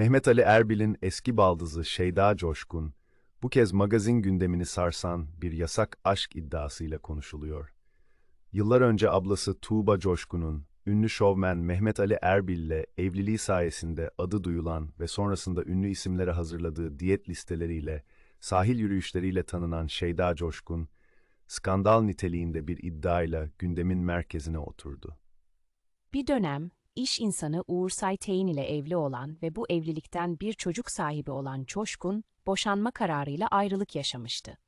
Mehmet Ali Erbil'in eski baldızı Şeyda Coşkun, bu kez magazin gündemini sarsan bir yasak aşk iddiasıyla konuşuluyor. Yıllar önce ablası Tuğba Coşkun'un, ünlü şovmen Mehmet Ali Erbil'le evliliği sayesinde adı duyulan ve sonrasında ünlü isimlere hazırladığı diyet listeleriyle, sahil yürüyüşleriyle tanınan Şeyda Coşkun, skandal niteliğinde bir iddiayla gündemin merkezine oturdu. Bir dönem iş insanı Uğur Sayteyn ile evli olan ve bu evlilikten bir çocuk sahibi olan Coşkun, boşanma kararıyla ayrılık yaşamıştı.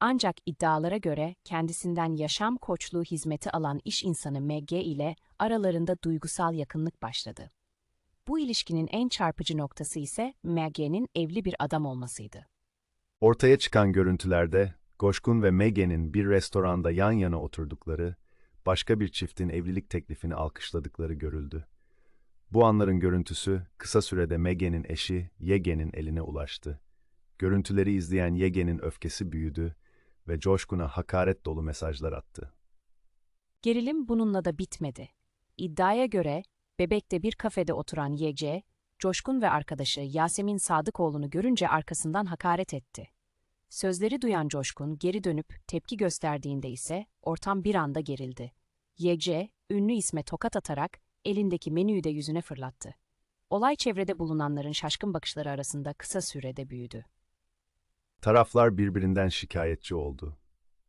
Ancak iddialara göre kendisinden yaşam koçluğu hizmeti alan iş insanı MG ile aralarında duygusal yakınlık başladı. Bu ilişkinin en çarpıcı noktası ise MG'nin evli bir adam olmasıydı. Ortaya çıkan görüntülerde, Coşkun ve Megan'in bir restoranda yan yana oturdukları, başka bir çiftin evlilik teklifini alkışladıkları görüldü. Bu anların görüntüsü kısa sürede Megan'in eşi Yegen'in eline ulaştı. Görüntüleri izleyen Yegen'in öfkesi büyüdü ve Coşkun'a hakaret dolu mesajlar attı. Gerilim bununla da bitmedi. İddiaya göre Bebek'te bir kafede oturan YC, Coşkun ve arkadaşı Yasemin Sadıkoğlu'nu görünce arkasından hakaret etti. Sözleri duyan Coşkun geri dönüp tepki gösterdiğinde ise ortam bir anda gerildi. YC, ünlü isme tokat atarak elindeki menüyü de yüzüne fırlattı. Olay çevrede bulunanların şaşkın bakışları arasında kısa sürede büyüdü. Taraflar birbirinden şikayetçi oldu.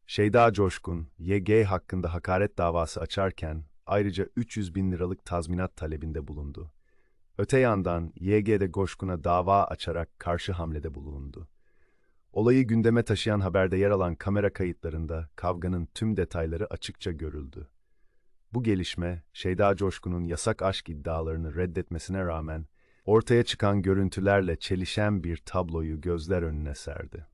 Şeyda Coşkun, YG hakkında hakaret davası açarken ayrıca 300 bin liralık tazminat talebinde bulundu. Öte yandan YG de Coşkun'a dava açarak karşı hamlede bulundu. Olayı gündeme taşıyan haberde yer alan kamera kayıtlarında kavganın tüm detayları açıkça görüldü. Bu gelişme, Şeyda Coşkun'un yasak aşk iddialarını reddetmesine rağmen ortaya çıkan görüntülerle çelişen bir tabloyu gözler önüne serdi.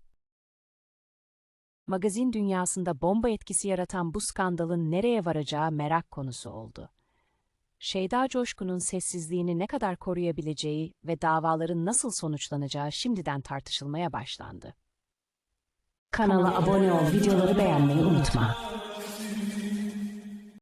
Magazin dünyasında bomba etkisi yaratan bu skandalın nereye varacağı merak konusu oldu. Şeyda Coşkun'un sessizliğini ne kadar koruyabileceği ve davaların nasıl sonuçlanacağı şimdiden tartışılmaya başlandı. Kanala abone ol, videoları beğenmeyi unutma.